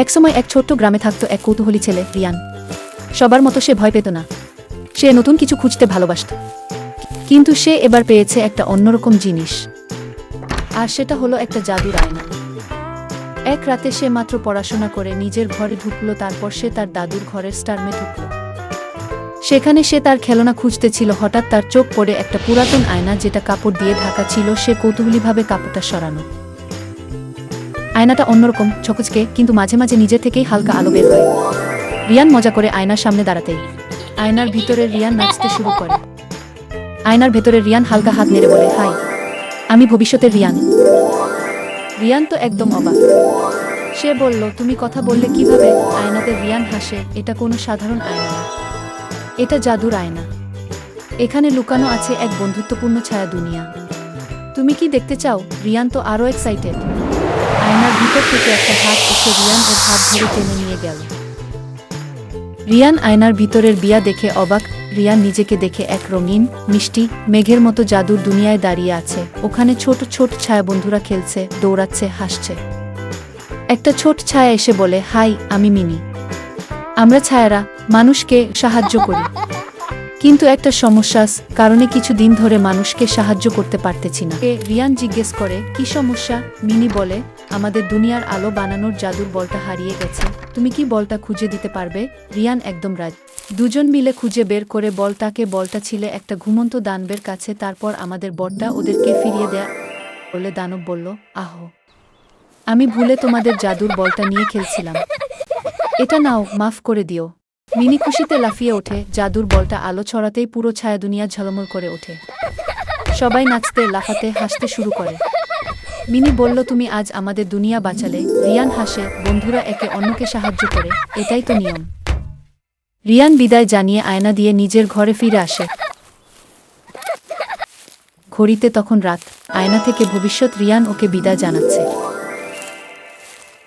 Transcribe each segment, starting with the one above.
একসময় এক ছোট্ট গ্রামে থাকতো এক কৌতূহলী ছেলে, রিয়ান। সবার মতো সে ভয় পেত না। সে নতুন কিছু খুঁজতে ভালোবাসত। কিন্তু সে এবার পেয়েছে একটা অন্যরকম জিনিস। আর সেটা হলো একটা জাদুর আয়না। এক রাতে সে মাত্র পড়াশোনা করে নিজের ঘরে ঢুকলো, তারপর সে তার দাদুর ঘরের স্টারমে ঢুকলো। সেখানে সে তার খেলনা খুঁজতেছিল, হঠাৎ তার চোখ পড়ে একটা পুরাতন আয়না যেটা কাপড় দিয়ে ঢাকা ছিল, সে কৌতূহলীভাবে কাপড়টা সরানো। আয়নাটা অন্যরকম ছকচকে কিন্তু মাঝে মাঝে নিজে থেকেই হালকা আলো বের হয়। রিয়ান মজা করে আয়নার সামনে দাঁড়াতেই। আয়নার ভিতরে রিয়ান নাচতে শুরু করে। আয়নার ভেতরে রিয়ান হালকা হাত নেড়ে বলে, হাই, আমি ভবিষ্যতের রিয়ান। রিয়ান তো একদম অবাক। সে বলল, তুমি কথা বললে কীভাবে? আয়নাতে রিয়ান হাসে, এটা কোনো সাধারণ আয়না এটা জাদুর আয়না। এখানে লুকানো আছে এক বন্ধুত্বপূর্ণ ছায়া দুনিয়া। তুমি কি দেখতে চাও? রিয়ান তো আরও এক্সাইটেড আয়নার ভিতর থেকে একটা হাত এসে রিয়ান ওর হাত ধরে টেনে নিয়ে গেল। রিয়ান আয়নার ভিতরের বিয়া দেখে অবাক। রিয়ান নিজেকে দেখে এক রঙিন, মিষ্টি, মেঘের মতো জাদুর দুনিয়ায় দাঁড়িয়ে আছে। ওখানে ছোট ছোট ছায়া বন্ধুরা খেলছে, দৌড়াচ্ছে, হাসছে। একটা ছোট ছায়া এসে বলে, হাই, আমি মিনি। আমরা ছায়ারা, মানুষকে সাহায্য করি। কিন্তু একটা সমস্যা কারণে কিছু দিন ধরে মানুষকে সাহায্য করতে পারতেছি না। রিয়ান জিজ্ঞেস করে, কি সমস্যা? মিনি বলে, আমাদের দুনিয়ার আলো বানানোর জাদুর বলটা হারিয়ে গেছে। তুমি কি বলটা খুঁজে দিতে পারবে? রিয়ান একদম রাজ। দুজন মিলে খুঁজে বের করে বলটাকে বলটা ছিলে একটা ঘুমন্ত দানবের কাছে, তারপর আমাদের বলটা ওদেরকে ফিরিয়ে দেয়া বলে দানব বলল, আহ, আমি ভুলে তোমাদের জাদুর বলটা নিয়ে খেলছিলাম। এটা নাও, মাফ করে দিও। মিনি খুশিতে লাফিয়ে ওঠে, জাদুর বলটা আলো ছড়াতেই পুরো ছায়া দুনিয়া ঝলমল করে ওঠে। সবাই নাচতে, লাফাতে, হাসতে শুরু করে। মিনি বলল, তুমি আজ আমাদের দুনিয়া বাঁচালে। রিয়ান হাসে, বন্ধুরা একে অন্যকে সাহায্য করে। এটাই তো নিয়ম। রিয়ান বিদায় জানিয়ে আয়না দিয়ে নিজের ঘরে ফিরে আসে। ঘড়িতে তখন রাত। আয়না থেকে ভবিষ্যৎ রিয়ান ওকে বিদায় জানাচ্ছে।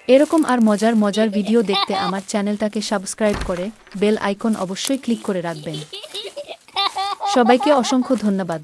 এরকম আর মজার মজার ভিডিও দেখতে আমার চ্যানেলটাকে সাবস্ক্রাইব করে বেল আইকন অবশ্যই ক্লিক করে রাখবেন। সবাইকে অসংখ্য ধন্যবাদ।